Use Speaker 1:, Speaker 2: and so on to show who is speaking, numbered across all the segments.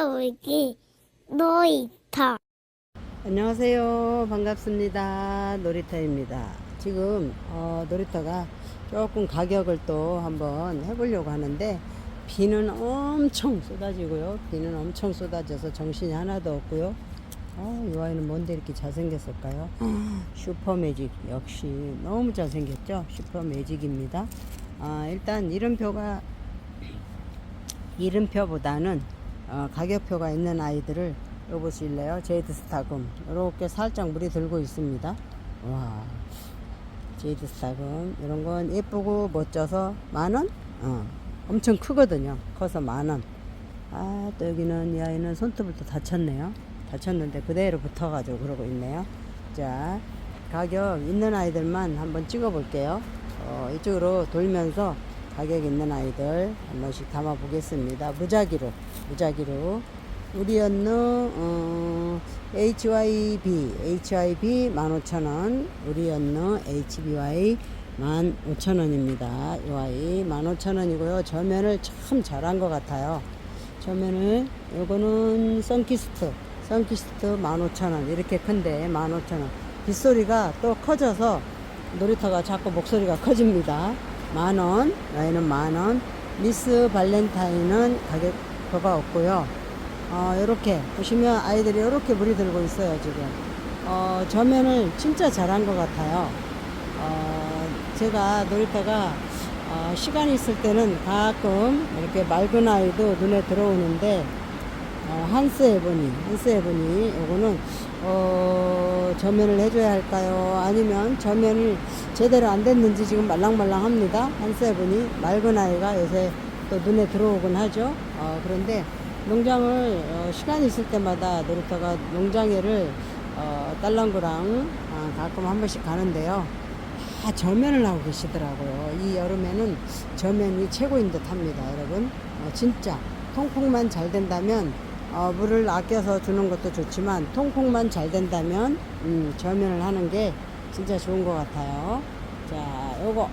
Speaker 1: 싸우기 놀이터
Speaker 2: 안녕하세요. 반갑습니다. 놀이터입니다. 지금 어, 놀이터가 조금 가격을 또 한번 해보려고 하는데 비는 엄청 쏟아지고요. 비는 엄청 쏟아져서 정신이 하나도 없고요. 어, 이 아이는 뭔데 이렇게 잘생겼을까요? 슈퍼매직 역시 너무 잘생겼죠? 슈퍼매직입니다. 아, 일단 이름표가 이름표보다는 어, 가격표가 있는 아이들을 요 보실래요? 제이드 스타금 이렇게 살짝 물이 들고 있습니다. 와 제이드 스타금 이런 건 예쁘고 멋져서 만 원? 어, 엄청 크거든요. 커서 만 원. 아, 또 여기는 이 아이는 손톱을 또 다쳤네요. 다쳤는데 그대로 붙어가지고 그러고 있네요. 자, 가격 있는 아이들만 한번 찍어 볼게요. 어, 이쪽으로 돌면서 가격 있는 아이들 한 번씩 담아 보겠습니다. 무작위로, 무작위로. 우리 언느, 어, HYB, HYB 15,000원, 우리 언느 HBY 15,000원입니다. 이 아이 15,000원이고요. 저면을 참 잘한 것 같아요. 저면을, 요거는 선키스트, 선키스트 15,000원. 이렇게 큰데 15,000원. 빗소리가 또 커져서 놀이터가 자꾸 목소리가 커집니다. 만원, 나이는 만원. 미스 발렌타인은 가격 표가 없고요. 어, 이렇게 보시면 아이들이 이렇게 물이 들고 있어요, 지금. 어, 저면을 진짜 잘한 것 같아요. 어, 제가 놀이터가 어, 시간이 있을 때는 가끔 이렇게 맑은 아이도 눈에 들어오는데 어, 한스 에보니, 한스 에보니, 요거는, 어, 저면을 해줘야 할까요? 아니면 저면이 제대로 안 됐는지 지금 말랑말랑 합니다. 한스 에보니, 맑은 아이가 요새 또 눈에 들어오곤 하죠. 어, 그런데 농장을, 어, 시간이 있을 때마다 놀이터가 농장에를, 어, 딸랑구랑, 어, 가끔 한 번씩 가는데요. 다 저면을 하고 계시더라고요. 이 여름에는 저면이 최고인 듯 합니다, 여러분. 어, 진짜. 통풍만 잘 된다면, 어, 물을 아껴서 주는 것도 좋지만, 통풍만 잘 된다면, 음, 저면을 하는 게 진짜 좋은 것 같아요. 자, 요거,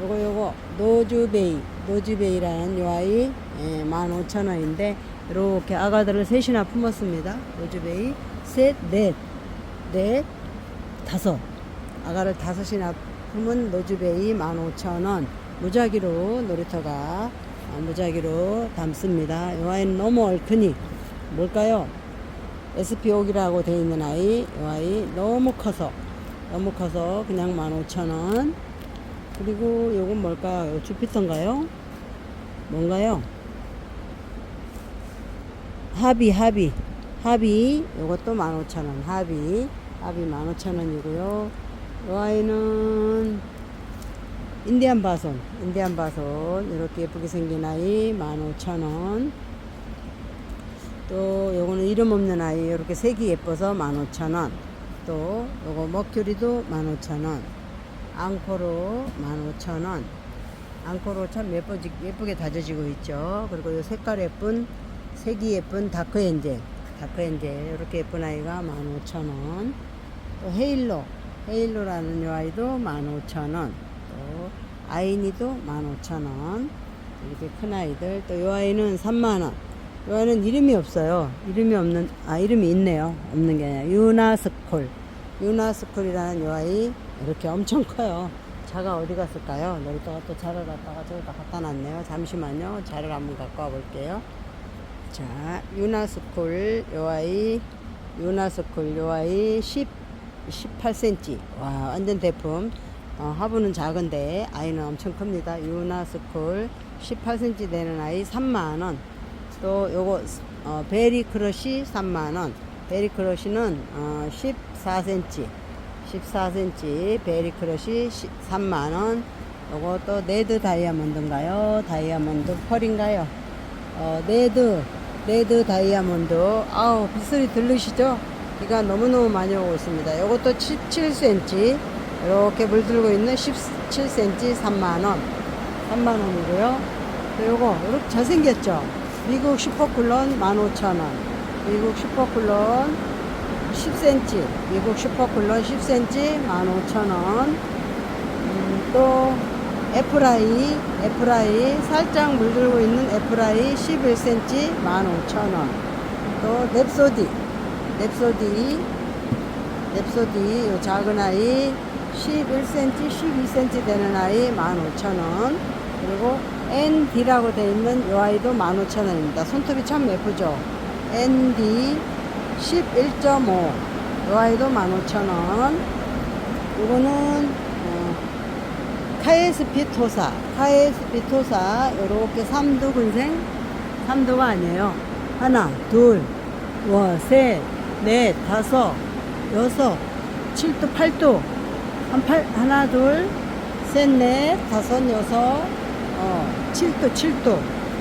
Speaker 2: 요거, 요거, 노즈베이, 노즈베이라는 요 아이, 예, 15,000원인데, 이렇게 아가들을 셋이나 품었습니다. 노즈베이, 셋, 넷, 넷, 다섯. 아가를 다섯이나 품은 노즈베이 15,000원. 무작위로 놀이터가 아, 무작위로 담습니다. 이 아이는 너무 얼큰이 뭘까요? SP옥이라고 되어 있는 아이. 이 아이 너무 커서 너무 커서 그냥 15,000원. 그리고 요건 뭘까요? 주피터인가요? 뭔가요? 합의 합의. 합의. 요것도 15,000원. 합의. 합의 15,000원이고요. 이 아이는 인디안 바손. 인디안 바손. 이렇게 예쁘게 생긴 아이 15,000원. 또 요거는 이름 없는 아이 이렇게 색이 예뻐서 15,000원. 또 요거 머큐리도 15,000원 앙코로 15,000원. 앙코로 참 예쁘지, 예쁘게 다져지고 있죠. 그리고 요 색깔 예쁜 색이 예쁜 다크 엔젤. 다크 엔젤 이렇게 예쁜 아이가 15,000원. 또 헤일로 헤일로라는 요 아이도 15,000원. 또 아이니도 15,000원. 이렇게 큰 아이들. 또 요 아이는 3만원. 요 아이는 이름이 없어요. 이름이 없는 아 이름이 있네요. 없는 게 아니라 유나스콜. 유나스콜이라는 요 아이 이렇게 엄청 커요 자가 어디 갔을까요 놀이터가 또 자를 갖다가 저기다 갖다 놨네요 잠시만요 자를 한번 갖고 와 볼게요 자, 유나스콜 요 아이, 유나스콜 요 아이 10, 18cm. 와, 완전 대품. 어, 화분은 작은데 아이는 엄청 큽니다. 유나스콜 18cm 되는 아이 3만 원. 또 요거 어, 베리 크러쉬 3만 원. 베리 크러쉬는 어, 14cm. 14cm 베리 크러쉬 3만 원. 요거 또 네드 다이아몬드인가요? 다이아몬드 펄인가요? 어, 레드, 레드 다이아몬드. 아우, 빗소리 들으시죠? 비가 너무너무 많이 오고 있습니다. 이것도 17cm. 이렇게 물들고 있는 17cm 3만원. 3만원이고요. 또 요거, 이렇게 잘생겼죠? 미국 슈퍼쿨런 15,000원. 미국 슈퍼쿨런 10cm. 미국 슈퍼쿨런 10cm 15,000원. 음, 또, F라이, F라이, 살짝 물들고 있는 F라이 11cm 15,000원. 또 넵소디, 넵소디, 넵소디, 요 작은 아이 11cm, 12cm 되는 아이 15,000원. 그리고 ND라고 되어 있는 요 아이도 15,000원입니다. 손톱이 참 예쁘죠? ND 11.5. 요 아이도 15,000원. 요거는 어, 카에스피 토사, 카에스피 토사 요렇게 삼두 군생, 삼두가 아니에요. 하나, 둘, 와, 셋, 넷, 다섯, 여섯, 칠두, 팔두, 한 팔, 하나, 둘, 셋, 넷, 다섯, 여섯, 어, 칠두, 칠두,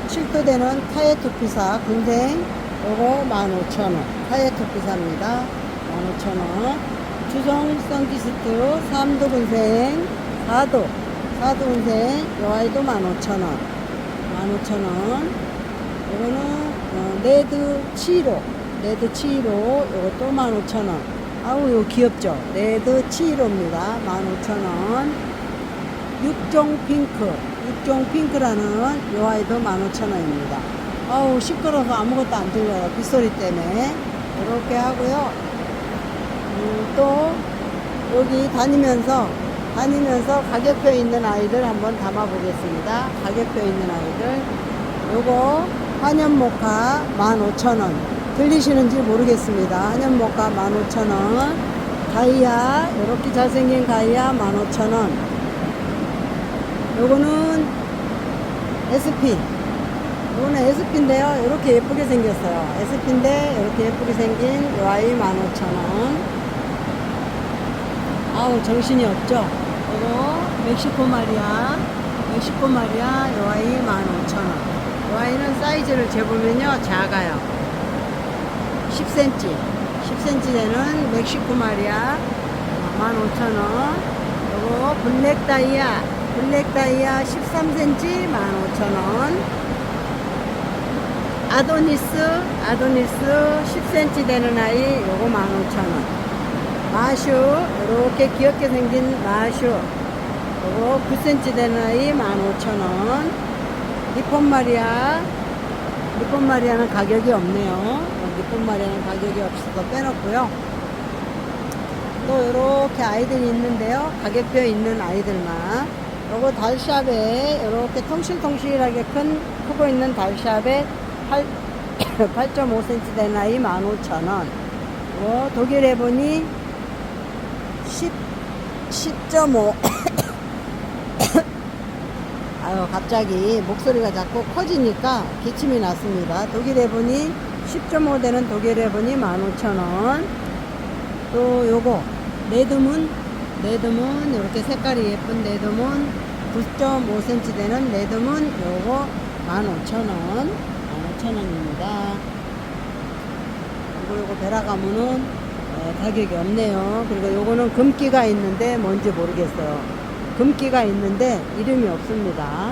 Speaker 2: 칠두 되는 카에토피사 군생 요거 15,000원. 카에토피사입니다. 15,000원. 주성 선기스트 3도 군생 4도. 4도 군생 요 아이도 15,000원. 15,000원. 요거는 어, 레드 7호. 레드 7호 요것도 15,000원. 아우 요 귀엽죠? 레드 7호입니다. 15,000원. 육종 핑크. 육종 핑크라는 요 아이도 15,000원입니다 아우 시끄러워서 아무것도 안 들려요 빗소리 때문에 이렇게 하고요 음, 또 여기 다니면서 다니면서 가격표 있는 아이들 한번 담아 보겠습니다. 가격표 있는 아이들. 요거 한연모카 15,000원. 들리시는지 모르겠습니다. 한연모카 15,000원. 가이아 이렇게 잘생긴 가이아 15,000원. 요거는 SP. 요거는 SP인데요. 이렇게 예쁘게 생겼어요. SP인데 이렇게 예쁘게 생긴 요 아이 15,000원. 아우 정신이 없죠 이거 멕시코 마리아 멕시코 마리아 요 아이 15,000원 요 아이는 사이즈를 재보면요 작아요 10cm 10cm 되는 멕시코 마리아 15,000원 요거 블랙 다이아 블랙 다이아 13cm 15,000원 아도니스 아도니스 10cm 되는 아이 요거 15,000원. 마슈 이렇게 귀엽게 생긴 마슈. 요거 9cm 되는 아이 15,000원. 니폰 마리아. 니폰 마리아는 가격이 없네요. 어, 니폰 마리아는 가격이 없어서 빼놓고요. 또 이렇게 아이들이 있는데요. 가격표 있는 아이들만. 요거 달샵에 이렇게 통실통실하게 큰 크고 있는 달샵에 8, 8.5cm 되는 아이 15,000원 요 독일 해보니 10, 10.5. 아유, 갑자기 목소리가 자꾸 커지니까 기침이 났습니다. 독일 해보니 10.5 되는 독일 해보니 15,000원. 또 요거, 레드문, 레드문, 이렇게 색깔이 예쁜 레드문, 9.5cm 되는 레드문, 요거 15,000원. 15,000원입니다. 그리고 요거 베라가문은 어, 가격이 없네요. 그리고 요거는 금기가 있는데 뭔지 모르겠어요. 금기가 있는데 이름이 없습니다.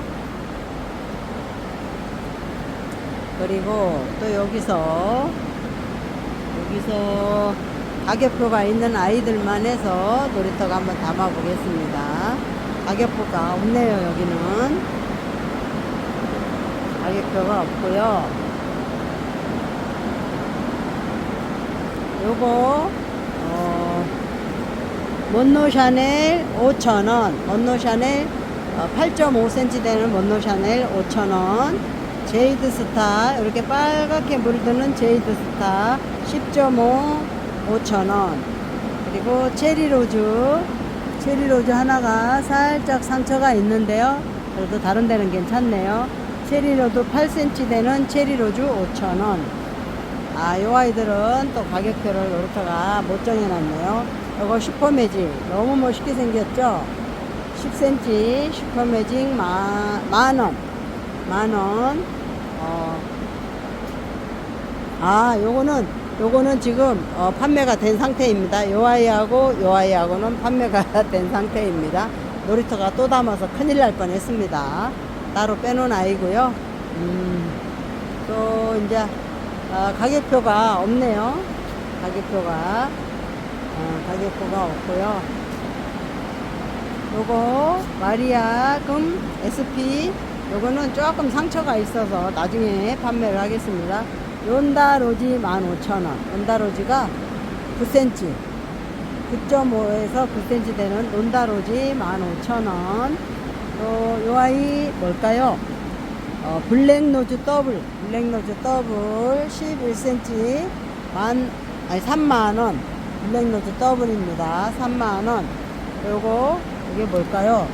Speaker 2: 그리고 또 여기서 여기서 가격표가 있는 아이들만 해서 놀이터가 한번 담아 보겠습니다. 가격표가 없네요, 여기는. 가격표가 없고요. 요거 어, 몬노 샤넬 5,000원. 몬노 샤넬 어, 8.5cm 되는 몬노 샤넬 5,000원. 제이드 스타 이렇게 빨갛게 물드는 제이드 스타 10.5 5,000원. 그리고 체리 로즈. 체리 로즈 하나가 살짝 상처가 있는데요. 그래도 다른 데는 괜찮네요. 체리 로즈 8cm 되는 체리 로즈 5,000원 아, 요 아이들은 또 가격표를 놀이터가 못 정해놨네요. 요거 슈퍼매직. 너무 멋있게 생겼죠? 10cm 슈퍼매직 마, 만원. 만원. 어. 아, 요거는, 요거는 지금, 어, 판매가 된 상태입니다. 요 아이하고 요 아이하고는 판매가 된 상태입니다. 놀이터가 또 담아서 큰일 날 뻔 했습니다. 따로 빼놓은 아이고요. 음, 또, 이제, 아, 가격표가 없네요. 가격표가 어, 가격표가 없고요. 요거 마리아 금 SP 요거는 조금 상처가 있어서 나중에 판매를 하겠습니다. 론다로지 15,000원. 론다로지가 9cm. 9.5에서 9cm 되는 론다로지 15,000원. 또, 요 아이 뭘까요? 어, 블랙노즈 더블. 블랙노즈 더블 11cm. 만, 아니, 3만원. 블랙노즈 더블입니다. 3만원. 요거, 이게 뭘까요?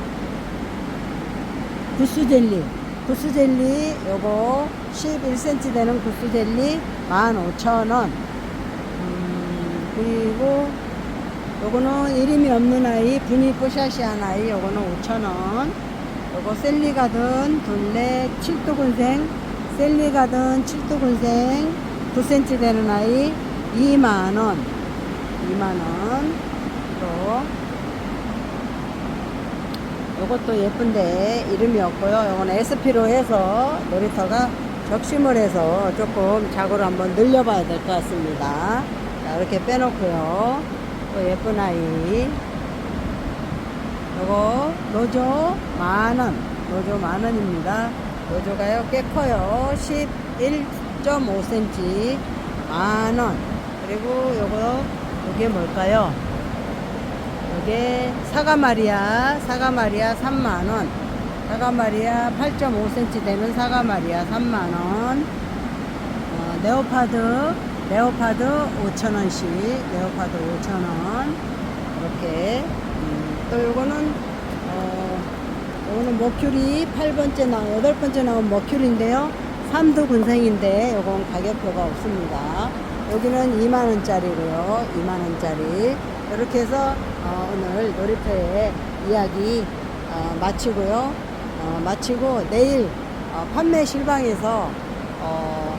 Speaker 2: 구스젤리. 구스젤리, 요거 11cm 되는 구스젤리 15,000원. 음, 그리고 요거는 이름이 없는 아이, 분이 뽀샤시한 아이, 요거는 5,000원. 요거 셀리가든 둘레 7두근생, 셀리가든 7두근생 9cm 되는 아이 2만원. 2만원. 또, 요것도 예쁜데 이름이 없고요. 요거는 SP로 해서 놀이터가 적심을 해서 조금 자고를 한번 늘려봐야 될 것 같습니다. 자, 이렇게 빼놓고요. 또 예쁜 아이. 요거 노조 만원. 노조 만원입니다. 노조가요 꽤 커요. 11.5cm 만원. 그리고 요거 요게 뭘까요? 이게 사과마리아, 사과마리아 3만원. 사과마리아 8.5cm 되는 사과마리아 3만원. 어, 네오파드, 네오파드 5천원씩, 네오파드 5천원. 이렇게. 음, 또 요거는, 어, 요거는 머큐리 8번째 나온, 8번째 나온 머큐리인데요. 3두 군생인데, 요건 가격표가 없습니다. 여기는 2만원짜리고요. 2만원짜리. 이렇게 해서 어, 오늘 놀이터의 이야기 어, 마치고요. 어, 마치고 내일 어, 판매 실방에서 어,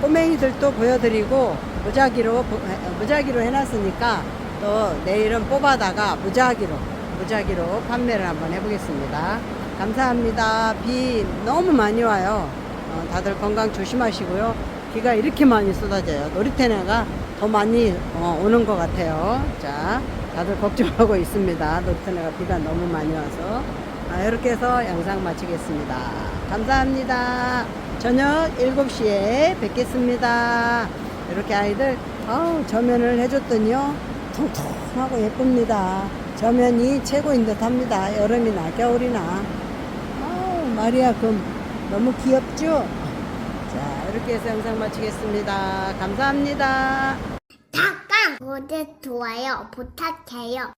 Speaker 2: 꼬맹이들도 보여드리고 무작위로 보- 해- 무작위로 해놨으니까 또 내일은 뽑아다가 무작위로 무작위로 판매를 한번 해보겠습니다. 감사합니다. 비 너무 많이 와요. 어, 다들 건강 조심하시고요. 비가 이렇게 많이 쏟아져요. 놀이터네가 더 많이 어, 오는 것 같아요. 자, 다들 걱정하고 있습니다. 놀이터네가 비가 너무 많이 와서. 아, 이렇게 해서 영상 마치겠습니다. 감사합니다. 저녁 7시에 뵙겠습니다. 이렇게 아이들, 아우, 저면을 해줬더니요. 통통하고 예쁩니다. 저면이 최고인 듯 합니다. 여름이나 겨울이나. 아우, 마리아 금. 너무 귀엽죠? 자, 이렇게 해서 영상 마치겠습니다. 감사합니다.
Speaker 1: 잠깐 구독 좋아요 부탁해요.